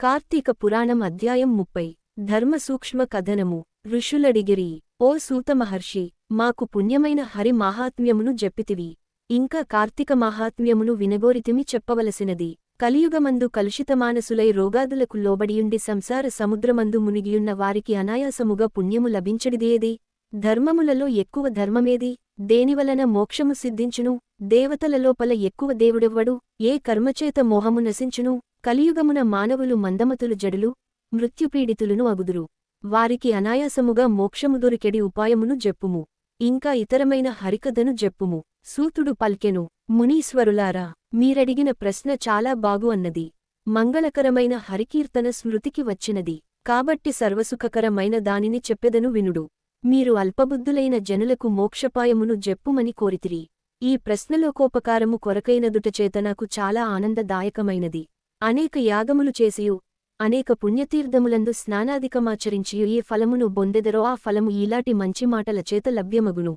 కార్తీక పురాణం అధ్యాయం ముప్పై. ధర్మసూక్ష్మ కథనము. ఋషులడిగిరి ఓ సూతమహర్షి మాకు పుణ్యమైన హరి మాహాత్మ్యమును జెప్పితివి. ఇంకా కార్తీక మాహాత్మ్యమును వినగోరితిమి చెప్పవలసినది. కలియుగమందు కలుషితమానసులై రోగాదులకు లోబడియుండి సంసార సముద్రమందు మునిగియున్న వారికి అనాయాసముగా పుణ్యము లభించడిదేది? ధర్మములలో ఎక్కువ ధర్మమేది? దేనివలన మోక్షము సిద్ధించును? దేవతలలోపల ఎక్కువ దేవుడెవ్వడు? ఏ కర్మచేత మోహము నశించును? కలియుగమున మానవులు మందమతులు జడులు మృత్యుపీడితులను అగుదురు. వారికి అనాయాసముగా మోక్షము దొరికెడి ఉపాయమును జెప్పుము. ఇంకా ఇతరమైన హరికథను జెప్పుము. సూతుడు పల్కెను మునీశ్వరులారా మీరడిగిన ప్రశ్న చాలా బాగు అన్నది. మంగళకరమైన హరికీర్తన స్మృతికి వచ్చినది. కాబట్టి సర్వసుఖకరమైన దానిని చెప్పెదను వినుడు. మీరు అల్పబుద్ధులైన జనులకు మోక్షపాయమును జెప్పుమని కోరితిరి. ఈ ప్రశ్నలోకోపకారము కొరకైనదుటచేత నాకు చాలా ఆనందదాయకమైనది. అనేక యాగములు చేసియు అనేక పుణ్యతీర్థములందు స్నానాధికమాచరించియు ఏ ఫలమును బొందెదరో ఆ ఫలము ఇలాటి మంచి మాటల చేత లభ్యమగును.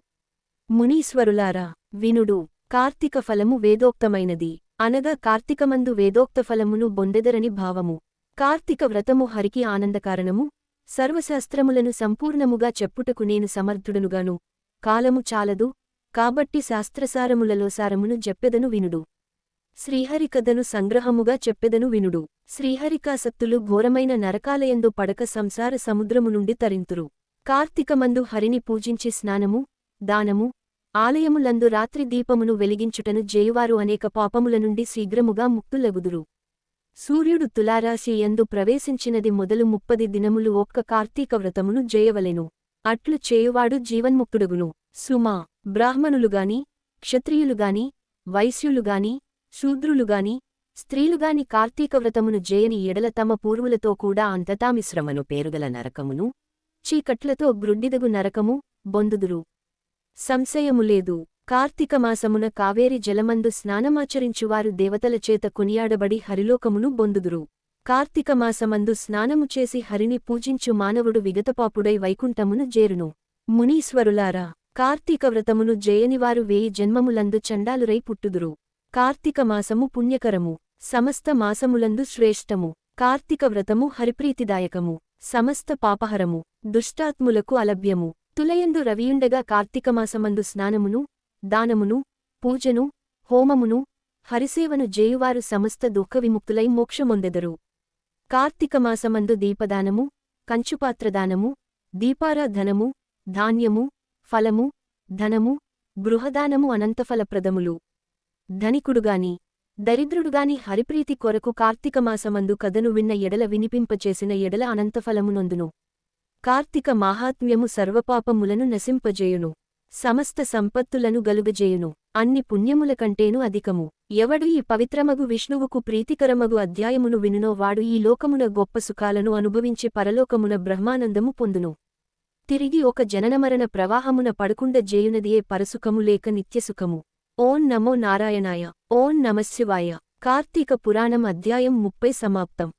మునీశ్వరులారా వినుడు కార్తీక ఫలము వేదోక్తమైనది. అనగా కార్తీకమందు వేదోక్త ఫలమును బొందెదరని భావము. కార్తీక వ్రతము హరికి ఆనందకారణము. సర్వశాస్త్రములను సంపూర్ణముగా చెప్పుటకు నేను సమర్థుడనుగాను. కాలము చాలదు కాబట్టి శాస్త్రసారములలో సారమును జెప్పెదను వినుడు. శ్రీహరికథను సంగ్రహముగా చెప్పెదను వినుడు. శ్రీహరికాసక్తులు ఘోరమైన నరకాలయందు పడక సంసార సముద్రము నుండి తరింతురు. కార్తీకమందు హరిని పూజించి స్నానము దానము ఆలయములందు రాత్రి దీపమును వెలిగించుటను జేయువారు అనేక పాపముల నుండి శీఘ్రముగా ముక్తులగుదురు. సూర్యుడు తులారాశి యందు ప్రవేశించినది మొదలు ముప్పది దినములు ఒక్క కార్తీక వ్రతమును జయవలెను. అట్లు చేయువాడు జీవన్ముక్తుడుగును. సుమా బ్రాహ్మణులుగాని క్షత్రియులుగాని వైశ్యులుగాని శూద్రులుగాని స్త్రీలుగాని కార్తీక వ్రతమును జయని ఎడల తమ పూర్వులతో కూడా అంతతామిశ్రమను పేరుగల నరకమును చీకట్లతో గ్రుడ్డిదగు నరకము బొందుదురు. సంశయము లేదు. మాసమున కావేరి జలమందు స్నానమాచరించువారు దేవతలచేత కొనియాడబడి హరిలోకమును బొందుదురు. కార్తీక మాసమందు స్నానము చేసి హరిని పూజించు మానవుడు విగతపాపుడై వైకుంఠమును జేరును. మునీశ్వరులారా కార్తీక వ్రతమును జయనివారు వేయి జన్మములందు చండాలురై పుట్టుదురు. కార్తీక మాసము పుణ్యకరము సమస్త మాసములందు శ్రేష్టము. కార్తీక వ్రతము హరిప్రీతిదాయకము సమస్త పాపహరము దుష్టాత్ములకు అలభ్యము. తులయందు రవియుండగా కార్తీకమాసమందు స్నానమును దానమును పూజను హోమమును హరిసేవను జేయువారు సమస్త దుఃఖవిముక్తులై మోక్షమొందెదరు. కార్తీకమాసమందు దీపదానము కంచుపాత్రదానము దీపారాధనము ధాన్యము ఫలము ధనము గృహదానము అనంతఫలప్రదములు. ధనికుడుగాని దరిద్రుడుగాని హరిప్రీతి కొరకు కార్తీకమాసమందు కథను విన్న ఎడల వినిపింపచేసిన ఎడల అనంతఫలమునొందును కార్తీక మాహాత్మ్యము సర్వపాపములను నశింపజేయును. సమస్త సంపత్తులను గలుగజేయును. అన్ని పుణ్యముల కంటేను అధికము. ఎవడు ఈ పవిత్రమగు విష్ణువుకు ప్రీతికరమగు అధ్యాయమును వినునో వాడు ఈ లోకమున గొప్ప సుఖాలను అనుభవించి పరలోకమున బ్రహ్మానందము పొందును. తిరిగి ఒక జననమరణ ప్రవాహమున పడుకుండ జేయునదియే పరసుఖము లేక నిత్యసుఖము. ఓం నమో నారాయణాయ. ఓం నమశివాయ. కార్తీక పురాణం అధ్యాయం ముప్పై సమాప్తం.